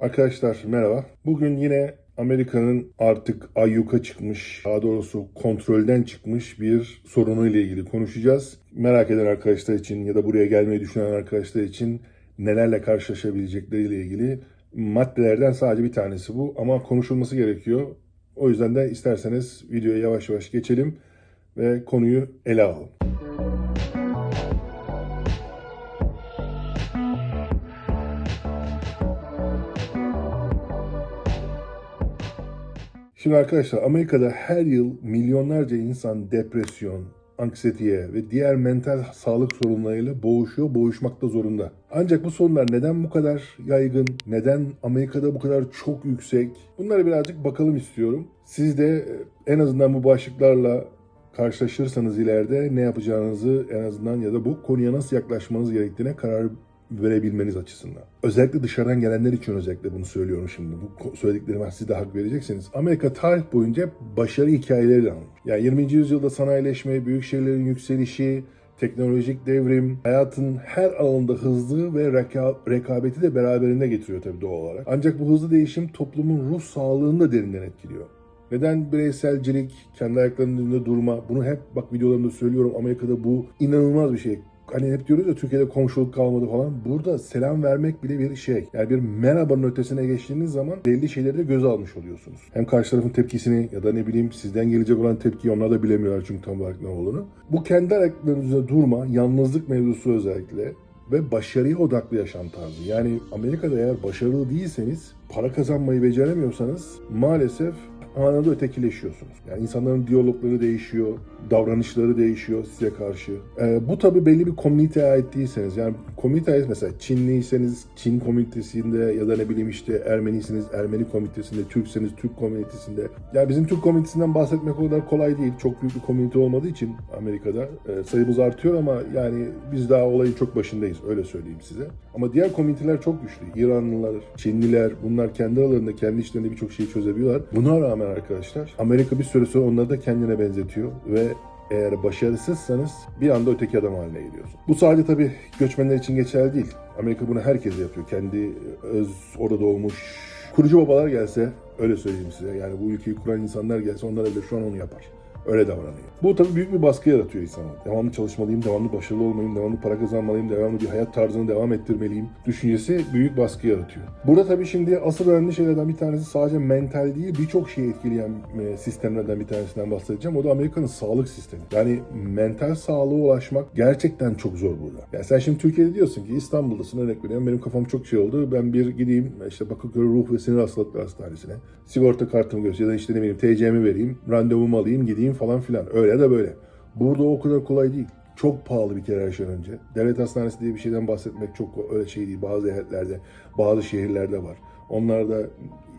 Arkadaşlar merhaba. Bugün yine Amerika'nın artık ayyuka çıkmış, daha doğrusu kontrolden çıkmış bir sorunuyla ilgili konuşacağız. Merak eden arkadaşlar için ya da buraya gelmeyi düşünen arkadaşlar için nelerle karşılaşabilecekleriyle ilgili maddelerden sadece bir tanesi bu ama konuşulması gerekiyor. O yüzden de isterseniz videoya yavaş yavaş geçelim ve konuyu ele alalım. Şimdi arkadaşlar Amerika'da her yıl milyonlarca insan depresyon, anksiyeteye ve diğer mental sağlık sorunlarıyla boğuşuyor, boğuşmakta zorunda. Ancak bu sorunlar neden bu kadar yaygın, neden Amerika'da bu kadar çok yüksek? Bunlara birazcık bakalım istiyorum. Siz de e, en azından bu başlıklarla karşılaşırsanız ileride ne yapacağınızı en azından ya da bu konuya nasıl yaklaşmanız gerektiğine karar verebilmeniz açısından. Özellikle dışarıdan gelenler için özellikle bunu söylüyorum şimdi. Bu söylediklerime siz de hak vereceksiniz. Amerika tarih boyunca başarı hikayeleriyle anılır. Yani 20. yüzyılda sanayileşme, büyük şehirlerin yükselişi, teknolojik devrim, hayatın her alanında hızlı ve reka- rekabeti de beraberinde getiriyor tabii doğal olarak. Ancak bu hızlı değişim toplumun ruh sağlığını da derinden etkiliyor. Neden bireyselcilik, kendi ayaklarının üzerinde durma, bunu hep bak videolarımda söylüyorum Amerika'da bu inanılmaz bir şey. Hani hep diyoruz ya Türkiye'de komşuluk kalmadı falan. Burada selam vermek bile bir şey. Yani bir merhabanın ötesine geçtiğiniz zaman belli şeyleri de göze almış oluyorsunuz. Hem karşı tarafın tepkisini ya da ne bileyim sizden gelecek olan tepkiyi onlar da bilemiyorlar çünkü tam olarak ne olduğunu. Bu kendi ayaklarının üzerinde durma, yalnızlık mevzusu özellikle ve başarıya odaklı yaşam tarzı. Yani Amerika'da eğer başarılı değilseniz, para kazanmayı beceremiyorsanız maalesef anında ötekileşiyorsunuz. Yani insanların diyalogları değişiyor, davranışları değişiyor size karşı. Ee, bu tabii belli bir komüniteye ait değilseniz, yani komüniteye mesela Çinliyseniz Çin komünitesinde ya da ne bileyim işte Ermeniyseniz Ermeni komünitesinde, Türkseniz Türk komünitesinde. Yani bizim Türk komünitesinden bahsetmek o kadar kolay değil. Çok büyük bir komünite olmadığı için Amerika'da e, sayımız artıyor ama yani biz daha olayın çok başındayız öyle söyleyeyim size. Ama diğer komüniteler çok güçlü. İranlılar, Çinliler bunlar kendi aralarında kendi işlerinde birçok şeyi çözebiliyorlar. Buna rağmen arkadaşlar Amerika bir süre sonra onları da kendine benzetiyor ve eğer başarısızsanız bir anda öteki adam haline geliyorsun. Bu sadece tabii göçmenler için geçerli değil. Amerika bunu herkes yapıyor. Kendi öz orada doğmuş kurucu babalar gelse öyle söyleyeyim size. Yani bu ülkeyi kuran insanlar gelse onlar bile şu an onu yapar. Öyle davranıyor. Bu tabii büyük bir baskı yaratıyor insana. Devamlı çalışmalıyım, devamlı başarılı olmalıyım, devamlı para kazanmalıyım, devamlı bir hayat tarzını devam ettirmeliyim düşüncesi büyük baskı yaratıyor. Burada tabii şimdi asıl önemli şeylerden bir tanesi sadece mental değil birçok şeyi etkileyen e, sistemlerden bir tanesinden bahsedeceğim. O da Amerika'nın sağlık sistemi. Yani mental sağlığa ulaşmak gerçekten çok zor burada. Yani sen şimdi Türkiye'de diyorsun ki İstanbul'dasın örnek veriyorum. Benim kafam çok şey oldu. Ben bir gideyim işte Bakırköy Ruh ve Sinir Hastalıkları Hastanesi'ne. Sigorta kartımı göstereyim ya da işte ne bileyim TC'mi vereyim. Randevumu alayım gideyim falan filan. Öyle de böyle. Burada o kadar kolay değil. Çok pahalı bir kere önce. Devlet hastanesi diye bir şeyden bahsetmek çok öyle şey değil. Bazı eyaletlerde, bazı şehirlerde var. Onlarda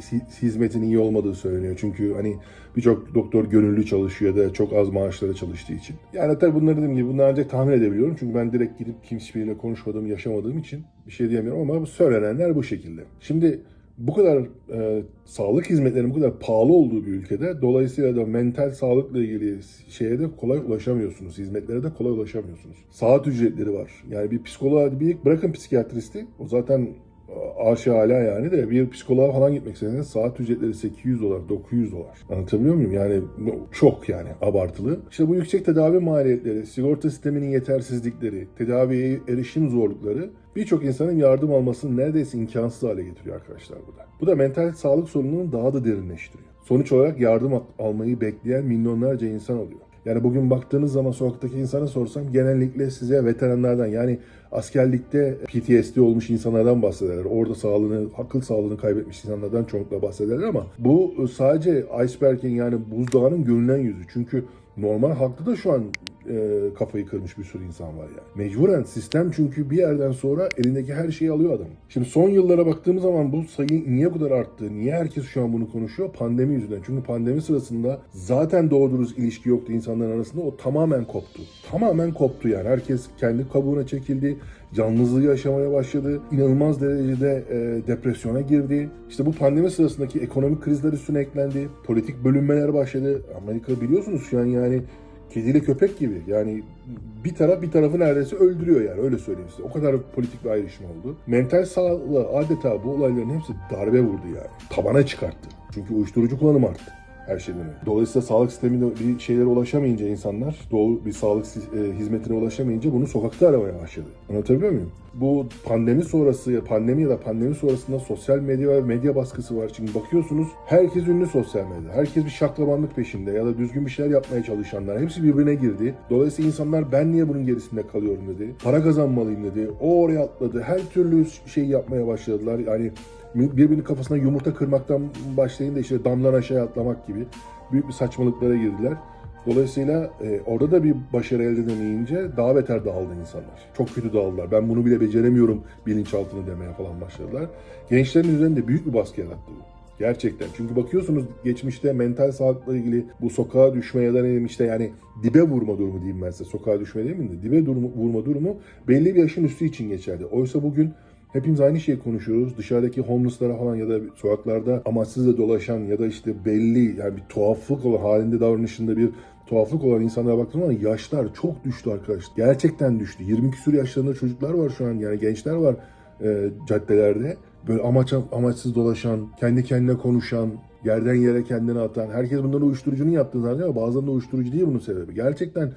hi- hizmetin iyi olmadığı söyleniyor. Çünkü hani birçok doktor gönüllü çalışıyor da çok az maaşlara çalıştığı için. Yani tabii bunları dediğim gibi bunları ancak tahmin edebiliyorum. Çünkü ben direkt gidip kimseyle konuşmadığım, yaşamadığım için bir şey diyemiyorum ama söylenenler bu şekilde. Şimdi bu kadar e, sağlık hizmetlerinin bu kadar pahalı olduğu bir ülkede dolayısıyla da mental sağlıkla ilgili şeye de kolay ulaşamıyorsunuz. Hizmetlere de kolay ulaşamıyorsunuz. Saat ücretleri var. Yani bir psikoloğa bir bırakın psikiyatristi. O zaten aşağı hala yani de bir psikoloğa falan gitmek istediğiniz saat ücretleri 800 dolar, 900 dolar. Anlatabiliyor muyum? Yani çok yani abartılı. İşte bu yüksek tedavi maliyetleri, sigorta sisteminin yetersizlikleri, tedaviye erişim zorlukları birçok insanın yardım almasını neredeyse imkansız hale getiriyor arkadaşlar bu da. Bu da mental sağlık sorununu daha da derinleştiriyor. Sonuç olarak yardım al- almayı bekleyen milyonlarca insan oluyor. Yani bugün baktığınız zaman sokaktaki insana sorsam genellikle size veteranlardan yani askerlikte PTSD olmuş insanlardan bahsederler. Orada sağlığını, akıl sağlığını kaybetmiş insanlardan çoğunlukla bahsederler ama bu sadece iceberg'in yani buzdağının görünen yüzü. Çünkü normal halkta da şu an e, kafayı kırmış bir sürü insan var yani. Mecburen sistem çünkü bir yerden sonra elindeki her şeyi alıyor adam. Şimdi son yıllara baktığımız zaman bu sayı niye bu kadar arttı? Niye herkes şu an bunu konuşuyor? Pandemi yüzünden. Çünkü pandemi sırasında zaten dürüst ilişki yoktu insanların arasında. O tamamen koptu. Tamamen koptu yani. Herkes kendi kabuğuna çekildi. Yalnızlığı yaşamaya başladı. İnanılmaz derecede e, depresyona girdi. İşte bu pandemi sırasındaki ekonomik krizler üstüne eklendi. Politik bölünmeler başladı. Amerika biliyorsunuz şu an yani Kediyle köpek gibi. Yani bir taraf bir tarafı neredeyse öldürüyor yani öyle söyleyeyim size. O kadar politik bir ayrışma oldu. Mental sağlığı adeta bu olayların hepsi darbe vurdu yani. Tabana çıkarttı. Çünkü uyuşturucu kullanımı arttı her şeyden önce. Dolayısıyla sağlık sisteminde bir şeylere ulaşamayınca insanlar, doğru bir sağlık e, hizmetine ulaşamayınca bunu sokakta aramaya başladı. Anlatabiliyor muyum? Bu pandemi sonrası pandemi ya da pandemi sonrasında sosyal medya ve medya baskısı var. Şimdi bakıyorsunuz herkes ünlü sosyal medyada. Herkes bir şaklabanlık peşinde ya da düzgün bir şeyler yapmaya çalışanlar. Hepsi birbirine girdi. Dolayısıyla insanlar ben niye bunun gerisinde kalıyorum dedi. Para kazanmalıyım dedi. O oraya atladı. Her türlü şey yapmaya başladılar. Yani birbirinin kafasına yumurta kırmaktan başlayın da işte damdan aşağıya atlamak gibi büyük bir saçmalıklara girdiler. Dolayısıyla e, orada da bir başarı elde edemeyince daha beter dağıldı insanlar. Çok kötü dağıldılar. Ben bunu bile beceremiyorum bilinçaltını demeye falan başladılar. Gençlerin üzerinde büyük bir baskı yarattı bu. Gerçekten. Çünkü bakıyorsunuz geçmişte mental sağlıkla ilgili bu sokağa düşme ya da ne işte yani dibe vurma durumu diyeyim ben size. Sokağa düşme değil mi dibe durumu, vurma durumu belli bir yaşın üstü için geçerli. Oysa bugün Hepimiz aynı şeyi konuşuyoruz. Dışarıdaki homeless'lara falan ya da sokaklarda amaçsızca dolaşan ya da işte belli yani bir tuhaflık olan halinde davranışında bir tuhaflık olan insanlara baktığım zaman yaşlar çok düştü arkadaşlar. Gerçekten düştü. 20 küsur yaşlarında çocuklar var şu an yani gençler var e, caddelerde. Böyle amaç amaçsız dolaşan, kendi kendine konuşan, yerden yere kendini atan. Herkes bunları uyuşturucunun yaptığını zannediyor ama bazen de uyuşturucu değil bunun sebebi. Gerçekten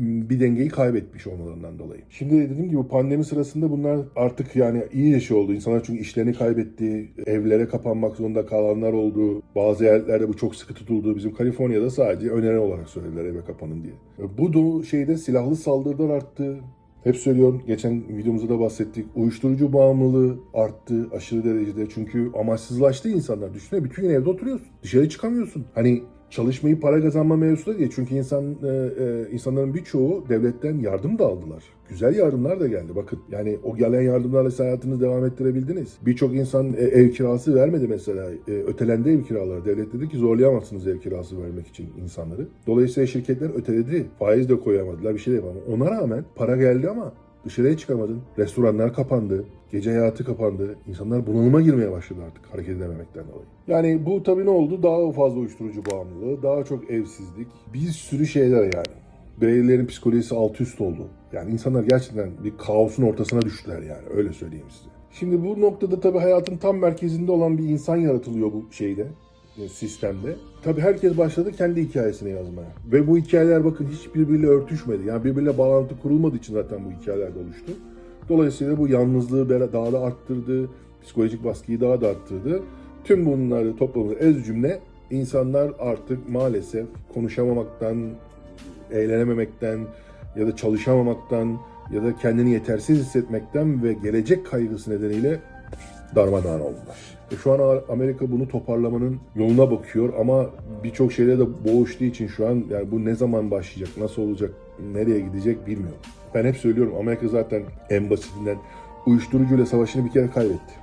bir dengeyi kaybetmiş olmalarından dolayı. Şimdi dediğim gibi bu pandemi sırasında bunlar artık yani iyi şey oldu. İnsanlar çünkü işlerini kaybetti, evlere kapanmak zorunda kalanlar oldu. Bazı yerlerde bu çok sıkı tutuldu. Bizim Kaliforniya'da sadece öneri olarak söylediler eve kapanın diye. Bu da şeyde silahlı saldırılar arttı. Hep söylüyorum, geçen videomuzda da bahsettik. Uyuşturucu bağımlılığı arttı aşırı derecede. Çünkü amaçsızlaştı insanlar. Düşünsene bütün gün evde oturuyorsun. Dışarı çıkamıyorsun. Hani çalışmayı para kazanma mevzusu da değil. Çünkü insan e, e, insanların birçoğu devletten yardım da aldılar. Güzel yardımlar da geldi. Bakın yani o gelen yardımlarla siz hayatınızı devam ettirebildiniz. Birçok insan e, ev kirası vermedi mesela. E, ötelendi ev kiraları. Devlet dedi ki zorlayamazsınız ev kirası vermek için insanları. Dolayısıyla şirketler öteledi. Faiz de koyamadılar. Bir şey de yapamadı. Ona rağmen para geldi ama Dışarıya çıkamadın. Restoranlar kapandı. Gece hayatı kapandı. İnsanlar bunalıma girmeye başladı artık hareket edememekten dolayı. Yani bu tabii ne oldu? Daha fazla uyuşturucu bağımlılığı, daha çok evsizlik, bir sürü şeyler yani. Bireylerin psikolojisi alt üst oldu. Yani insanlar gerçekten bir kaosun ortasına düştüler yani öyle söyleyeyim size. Şimdi bu noktada tabii hayatın tam merkezinde olan bir insan yaratılıyor bu şeyde sistemde. Tabii herkes başladı kendi hikayesini yazmaya. Ve bu hikayeler bakın hiç birbiriyle örtüşmedi. Yani birbiriyle bağlantı kurulmadığı için zaten bu hikayeler oluştu. Dolayısıyla bu yalnızlığı daha da arttırdı, psikolojik baskıyı daha da arttırdı. Tüm bunları toplamda ez cümle insanlar artık maalesef konuşamamaktan, eğlenememekten ya da çalışamamaktan ya da kendini yetersiz hissetmekten ve gelecek kaygısı nedeniyle darmadağın oldular. E şu an Amerika bunu toparlamanın yoluna bakıyor ama birçok şeyle de boğuştuğu için şu an yani bu ne zaman başlayacak, nasıl olacak, nereye gidecek bilmiyorum. Ben hep söylüyorum Amerika zaten en basitinden uyuşturucuyla savaşını bir kere kaybetti.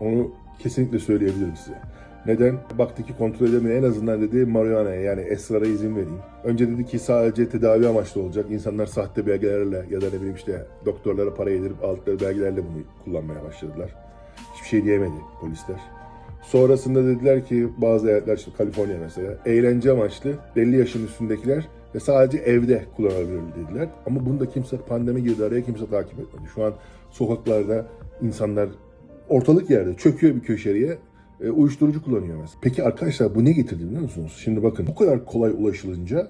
Onu kesinlikle söyleyebilirim size. Neden? Baktı ki kontrol edemiyor. En azından dedi marihuana'ya yani esrara izin vereyim. Önce dedi ki sadece tedavi amaçlı olacak. İnsanlar sahte belgelerle ya da ne bileyim işte doktorlara para yedirip aldıkları belgelerle bunu kullanmaya başladılar. Şey diyemedi polisler. Sonrasında dediler ki bazı eyaletler işte Kaliforniya mesela eğlence amaçlı belli yaşın üstündekiler ve sadece evde kullanılabilir dediler. Ama bunda kimse pandemi girdi araya kimse takip etmedi. Şu an sokaklarda insanlar ortalık yerde çöküyor bir köşeye e, uyuşturucu kullanıyor mesela. Peki arkadaşlar bu ne getirdi biliyor musunuz? Şimdi bakın bu kadar kolay ulaşılınca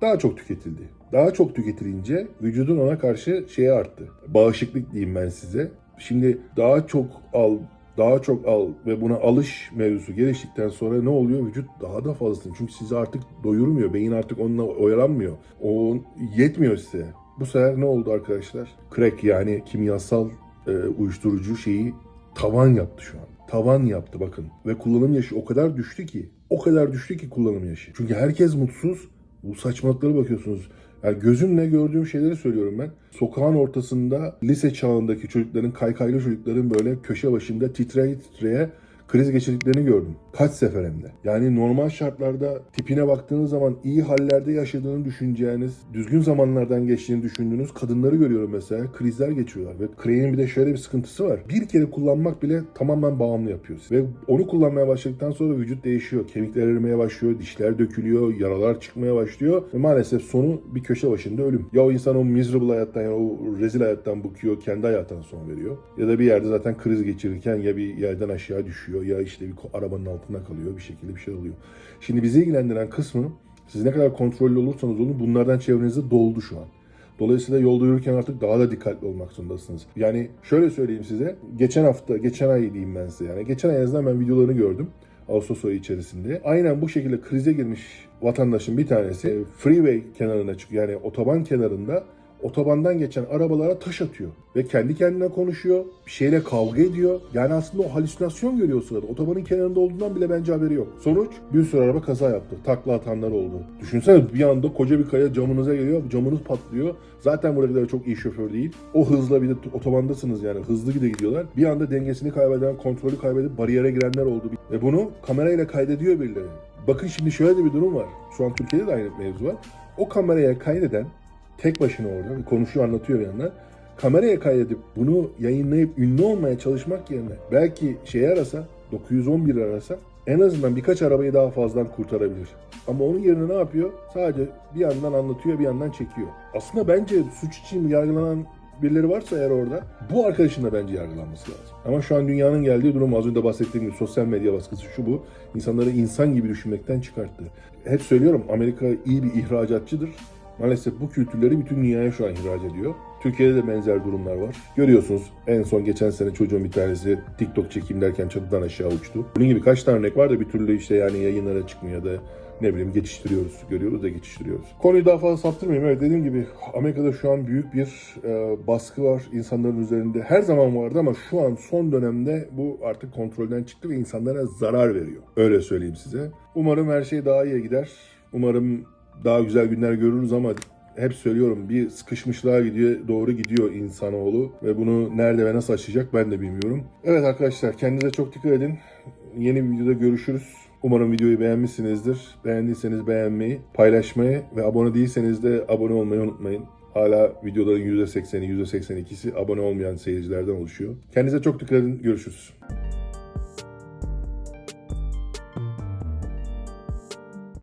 daha çok tüketildi. Daha çok tüketilince vücudun ona karşı şeye arttı. Bağışıklık diyeyim ben size. Şimdi daha çok al, daha çok al ve buna alış mevzusu geliştikten sonra ne oluyor? Vücut daha da fazlasını. Çünkü sizi artık doyurmuyor. Beyin artık onunla oyalanmıyor. O yetmiyor size. Bu sefer ne oldu arkadaşlar? Crack yani kimyasal e, uyuşturucu şeyi tavan yaptı şu an. Tavan yaptı bakın. Ve kullanım yaşı o kadar düştü ki. O kadar düştü ki kullanım yaşı. Çünkü herkes mutsuz. Bu saçmalıklara bakıyorsunuz. Yani gözümle gördüğüm şeyleri söylüyorum ben. Sokağın ortasında lise çağındaki çocukların, kaykaylı çocukların böyle köşe başında titreye titreye kriz geçirdiklerini gördüm. Kaç sefer hem de. Yani normal şartlarda tipine baktığınız zaman iyi hallerde yaşadığını düşüneceğiniz, düzgün zamanlardan geçtiğini düşündüğünüz kadınları görüyorum mesela. Krizler geçiyorlar ve Crane'in bir de şöyle bir sıkıntısı var. Bir kere kullanmak bile tamamen bağımlı yapıyor. Ve onu kullanmaya başladıktan sonra vücut değişiyor. Kemikler erimeye başlıyor, dişler dökülüyor, yaralar çıkmaya başlıyor ve maalesef sonu bir köşe başında ölüm. Ya o insan o miserable hayattan yani o rezil hayattan bıkıyor, kendi hayattan son veriyor. Ya da bir yerde zaten kriz geçirirken ya bir yerden aşağı düşüyor ya işte bir arabanın altında kalıyor bir şekilde bir şey oluyor. Şimdi bizi ilgilendiren kısmı siz ne kadar kontrollü olursanız olun bunlardan çevrenizde doldu şu an. Dolayısıyla yolda yürürken artık daha da dikkatli olmak zorundasınız. Yani şöyle söyleyeyim size. Geçen hafta, geçen ay diyeyim ben size yani. Geçen ay en azından ben videolarını gördüm. Ağustos ayı içerisinde. Aynen bu şekilde krize girmiş vatandaşın bir tanesi freeway kenarına çıkıyor. Yani otoban kenarında otobandan geçen arabalara taş atıyor. Ve kendi kendine konuşuyor. Bir şeyle kavga ediyor. Yani aslında o halüsinasyon görüyor o sırada. Otobanın kenarında olduğundan bile bence haberi yok. Sonuç bir sürü araba kaza yaptı. Takla atanlar oldu. Düşünsene bir anda koca bir kaya camınıza geliyor. Camınız patlıyor. Zaten buradakiler çok iyi şoför değil. O hızla bir de otobandasınız yani. Hızlı gide gidiyorlar. Bir anda dengesini kaybeden, kontrolü kaybedip bariyere girenler oldu. Ve bunu kamerayla kaydediyor birileri. Bakın şimdi şöyle de bir durum var. Şu an Türkiye'de de aynı mevzu var. O kameraya kaydeden tek başına orada konuşuyor anlatıyor bir yandan. Kameraya kaydedip bunu yayınlayıp ünlü olmaya çalışmak yerine belki şeyi arasa 911 arasa en azından birkaç arabayı daha fazladan kurtarabilir. Ama onun yerine ne yapıyor? Sadece bir yandan anlatıyor bir yandan çekiyor. Aslında bence suç için yargılanan birileri varsa eğer orada bu arkadaşın da bence yargılanması lazım. Ama şu an dünyanın geldiği durum az önce bahsettiğim gibi sosyal medya baskısı şu bu. insanları insan gibi düşünmekten çıkarttı. Hep söylüyorum Amerika iyi bir ihracatçıdır. Maalesef bu kültürleri bütün dünyaya şu an ihraç ediyor. Türkiye'de de benzer durumlar var. Görüyorsunuz en son geçen sene çocuğun bir tanesi TikTok çekeyim derken çatıdan aşağı uçtu. Bunun gibi kaç tane örnek var da bir türlü işte yani yayınlara çıkmıyor ya da ne bileyim geçiştiriyoruz, görüyoruz da geçiştiriyoruz. Konuyu daha fazla saptırmayayım. Evet dediğim gibi Amerika'da şu an büyük bir e, baskı var insanların üzerinde. Her zaman vardı ama şu an son dönemde bu artık kontrolden çıktı ve insanlara zarar veriyor. Öyle söyleyeyim size. Umarım her şey daha iyiye gider. Umarım daha güzel günler görürüz ama hep söylüyorum bir sıkışmışlığa gidiyor, doğru gidiyor insanoğlu ve bunu nerede ve nasıl aşacak ben de bilmiyorum. Evet arkadaşlar kendinize çok dikkat edin. Yeni bir videoda görüşürüz. Umarım videoyu beğenmişsinizdir. Beğendiyseniz beğenmeyi, paylaşmayı ve abone değilseniz de abone olmayı unutmayın. Hala videoların %80'i, %82'si abone olmayan seyircilerden oluşuyor. Kendinize çok dikkat edin. Görüşürüz.